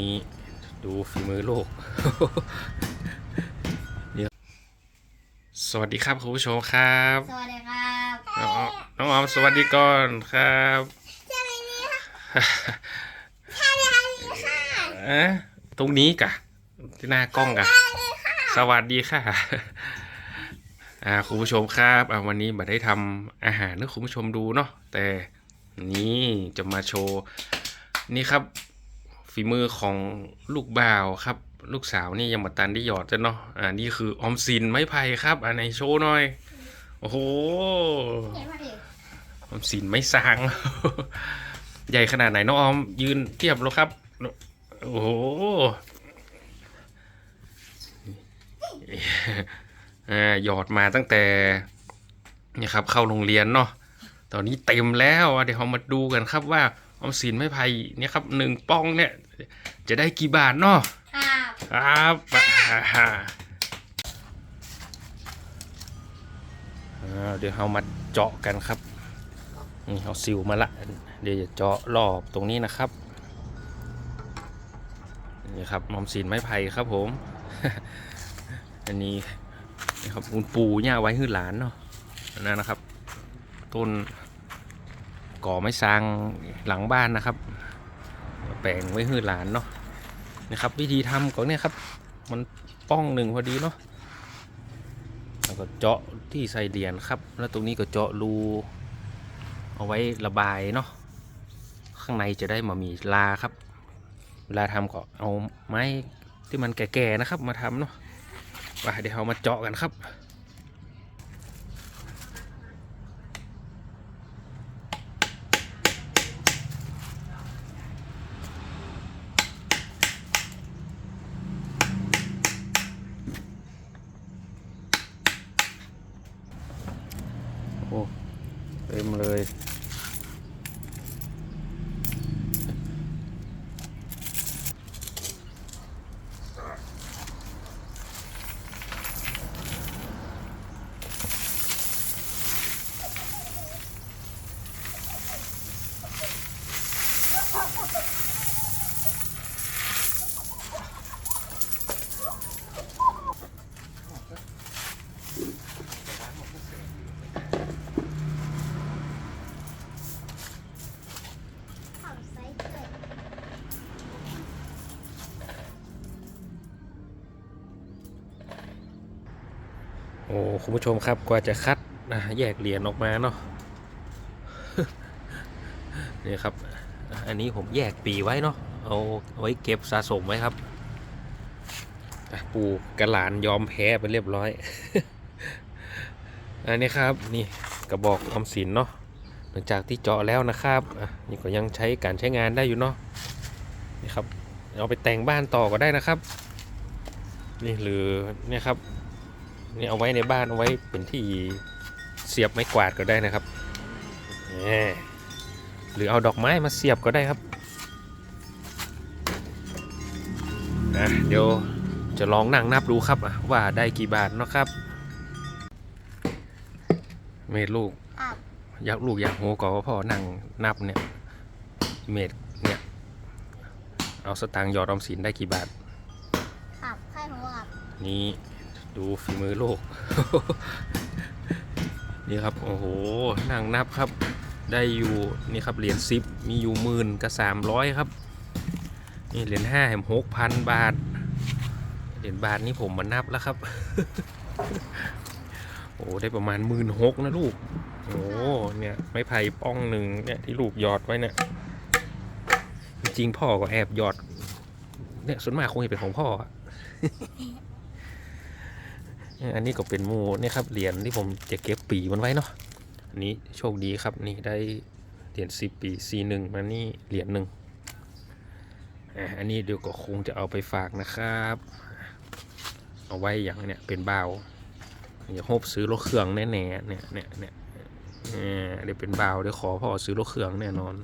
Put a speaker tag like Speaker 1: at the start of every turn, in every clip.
Speaker 1: นี่ดูฝีมือลูกเดี๋ยวสวัสดีครับคุณผู้ชมครับ
Speaker 2: สวัสดีครับ
Speaker 1: น้องออมน้องออมสวัสดีก่อนครับ
Speaker 2: สวัสดีค่ะสวัสดีค่ะ
Speaker 1: เอะตรงนี้กะที่หน้ากล้องกะสวัสดีค่ะอ่าคุณผู้ชมครับอ่าวันนี้บัได้ทำอาหารให้คุณผู้ชมดูเนาะแต่นี่จะมาโชว์นี่ครับ ฝีมือของลูกบ่าวครับ ลูกสาวนี่ยังมาตันได้หยอดจ้ะเนาะอ่านี่คือออมสินไม้ไผ่ครับอันไหนโชว์หน่อย โอ้โหออมสินไม่สาง ใหญ่ขนาดไหนน้องออม ยืนเทียบแล้วครับ โอ้โหอ่าหยอดมาตั้งแต่นี่ครับ เข้าโรงเรียนเนาะตอนนี้เต็มแล้วเดี๋ยวเรามาดูกันครับว่า ออมสินไม่ไผ่เนี่ยครับหนึ่งป้องเนี่ย จะได้กี่บาทเนาะ
Speaker 2: ครับ
Speaker 1: ครับอ่าฮะอ่าเดี๋ยวเรามาเจาะกันครับนี่เอาซิวมาละ เดี๋ยวจะเจาะรอบตรงนี้นะครับนี่ครับออมสินไม้ไผ่ครับผม อันนี้นี่ครับคุณปู่ย่าไว้ให้หลานเนาะอันนั้นนะครับ ต้น ก่อไม้ซางหลังบ้านนะครับ แปลงไว้ให้หลานเนาะนะครับ วิธีทำก็เนี่ยครับ มันป้องหนึ่งพอดีเนาะแล้วก็เจาะที่ใส่เหรียญครับ แล้วตรงนี้ก็เจาะรูเอาไว้ระบายเนาะข้างในจะได้มามีลาครับ เวลาทำก็เอาไม้ที่มันแก่ๆนะครับ มาทำเนาะว่าเดี๋ยวเรามาเจาะกันครับ เลย โอ้คุณผู้ชมครับกว่าจะคัดอะแยกเหรียญออกมาเนาะนี่ครับ อันนี้ผมแยกปีไว้เนาะเอาไว้เก็บสะสมไว้ครับปูกระหลานยอมแพ้ไปเรียบร้อย อันนี้ครับนี่กระบอกออมสินเนาะหลังจากที่เจาะแล้วนะครับนี่ก็ยังใช้การใช้งานได้อยู่เนาะนี่ครับเอาไปแต่งบ้านต่อก็ได้นะครับ นี่หรือเนี่ยครับ นี่เอาไว้ในบ้านเอาไว้เป็นที่เสียบไม้กวาดก็ได้นะครับแหมหรือเอาดอกไม้มาเสียบก็ได้ครับอะเดี๋ยวจะลองนั่งนับดูครับอะว่าได้กี่บาทเนาะครับ เมดลูก
Speaker 2: ครับ
Speaker 1: อยากลูกอยากโหก่อนว่าพ่อนั่งนับเนี่ยเมดเนี่ยเอาสตางค์หยอดออมสินได้กี่บาท
Speaker 2: ครับใครหัวครับ
Speaker 1: นี่ ดูฝีมือลูกนี่ครับ โอ้โหนั่งนับครับ ได้อยู่นี่ครับเหรียญซิปมีอยู่หมื่นกับสามร้อยครับ นี่เหรียญห้าแหมหกพันบาท เหรียญบาทนี่ผมมานับแล้วครับ โอ้ได้ประมาณหมื่นหกนะลูก โอ้เนี่ยไม้ไผ่ป้องหนึ่งเนี่ยที่ลูกหยอดไว้เนี่ยจริงพ่อก็แอบหยอดเนี่ยส่วนมากคงจะเป็นของพ่อ อันนี้ก็เป็นมูนี่ครับเหรียญที่ผมจะเก็บปีมันไว้เนาะอันนี้โชคดีครับนี่ได้เหรียญสิบปีซีหนึ่งมานี่เหรียญหนึ่งอะอันนี้เดี๋ยวก็คงจะเอาไปฝากนะครับ เอาไว้อย่างเนี่ยเป็นเบาวอย่าโฮบซื้อรถเครื่องแน่ๆเนี่ยเนี่ยเนี่ยเดี๋ยวเป็นเบาเดี๋ยวขอพ่อซื้อรถเครื่องแน่นอน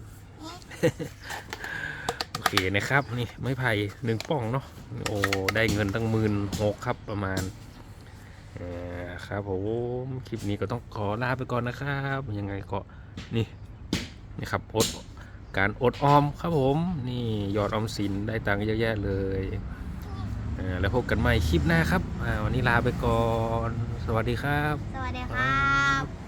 Speaker 1: โอเคนะครับนี่ไม้ไผ่หนึ่งป้องเนาะโอ้ได้เงินตั้งหมื่นหกครับประมาณ ครับผมคลิปนี้ก็ต้องขอลาไปก่อนนะครับยังไงก็นี่นี่ครับอดการอดออมครับผมนี่หยอดออมสินได้ตังค์เยอะแยะเลยแล้วพบกันใหม่คลิปหน้าครับวันนี้ลาไปก่อน สวัสดีครับ
Speaker 2: สวัสดีครับ